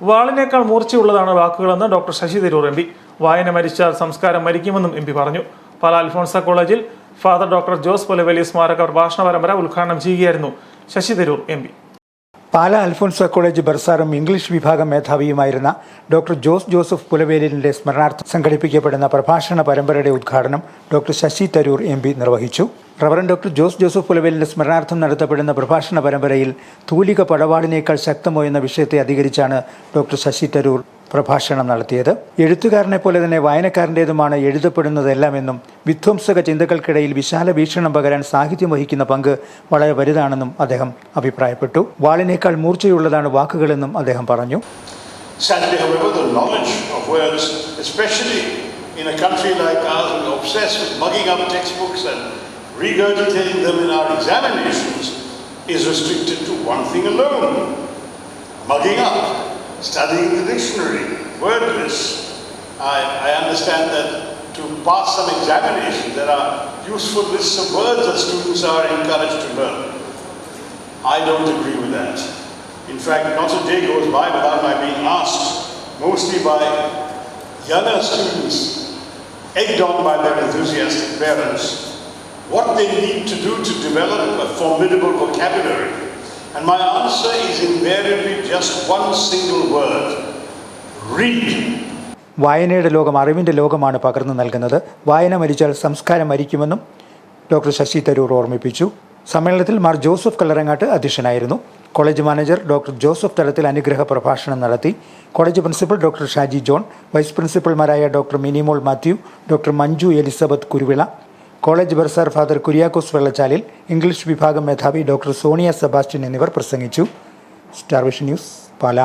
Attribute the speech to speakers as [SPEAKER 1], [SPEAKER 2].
[SPEAKER 1] വാളിനേക്കാൾ മൂർച്ചയുള്ളതാണ് വാക്കുകളെന്ന് doctor Shashi Tharoor M P. വായന മരിച്ചാൽ സംസ്കാരം മരിക്കുമെന്നും എം പി പറഞ്ഞു. പാല അൽഫോൺസ കോളേജിൽ ഫാദർ ഡോക്ടർ ജോസ് പൊലവലി സ്മാരക പ്രഭാഷണ പരമ്പര ഉദ്ഘാടനം ചെയ്യുകയായിരുന്നു Shashi Tharoor M P.
[SPEAKER 2] Pala Alphonsa college ബർസാറും English വിഭാഗം മേധാവിയുമായിരുന്ന ഡോക്ടർ ജോസ് ജോസഫ് പുലവേലിന്റെ സ്മരണാർത്ഥം സംഘടിപ്പിക്കപ്പെടുന്ന പ്രഭാഷണ പരമ്പരയുടെ ഉദ്ഘാടനം ഡോക്ടർ ശശി തരൂർ എം നിർവഹിച്ചു. റവറൻ ഡോക്ടർ ജോസ് ജോസഫ് പുലവേലിന്റെ സ്മരണാർത്ഥം നടത്തപ്പെടുന്ന പ്രഭാഷണ പരമ്പരയിൽ തൂലിക പടവാളിനേക്കാൾ ശക്തമോ എന്ന വിഷയത്തെ അധികരിച്ചാണ് ഡോക്ടർ ശശി തരൂർ പ്രഭാഷണം നടത്തിയത്. എഴുത്തുകാരനെ പോലെ തന്നെ വായനക്കാരന്റേതുമാണ് എഴുതപ്പെടുന്നതെല്ലാം എന്നും വിധ്വംസക ചിന്തകൾക്കിടയിൽ വിശാല ഭീഷണം പകരാൻ സാഹിത്യം വഹിക്കുന്ന പങ്ക് വളരെ വലുതാണെന്നും അദ്ദേഹം അഭിപ്രായപ്പെട്ടു. വാളിനേക്കാൾ മൂർച്ചയുള്ളതാണ് വാക്കുകളെന്നും അദ്ദേഹം പറഞ്ഞു.
[SPEAKER 3] Studying the dictionary, word lists. I, I understand that to pass some examination, there are useful lists of words that students are encouraged to learn. I don't agree with that. In fact, not a day goes by without my being asked, mostly by younger students, egged on by their enthusiastic parents, what they need to do to develop a formidable vocabulary. And my answer is invariably just one single word. Read.
[SPEAKER 2] വായനയുടെ ലോകം അറിവിന്റെ ലോകമാണ് പകർന്നു നൽകുന്നത്. വായന മരിച്ചാൽ സംസ്കാരം മരിക്കുമെന്നും doctor Shashi Tharoor ഓർമ്മിപ്പിച്ചു. സമ്മേളനത്തിൽ മാർ ജോസഫ് കല്ലറങ്ങാട്ട് അധ്യക്ഷനായിരുന്നു. കോളേജ് മാനേജർ ഡോക്ടർ ജോസഫ് തലത്തിൽ അനുഗ്രഹ പ്രഭാഷണം നടത്തി. College principal doctor Shaji John. Vice പ്രിൻസിപ്പൽമാരായ doctor Minimol Mathew doctor Manju Elizabeth Kuruvila college bursar father Kuriakose Vellachalil English വിഭാഗം മേധാവി ഡോക്ടർ സോണിയ സെബാസ്റ്റ്യൻ എന്നിവർ പ്രസംഗിച്ചു. Star Vision News Pala.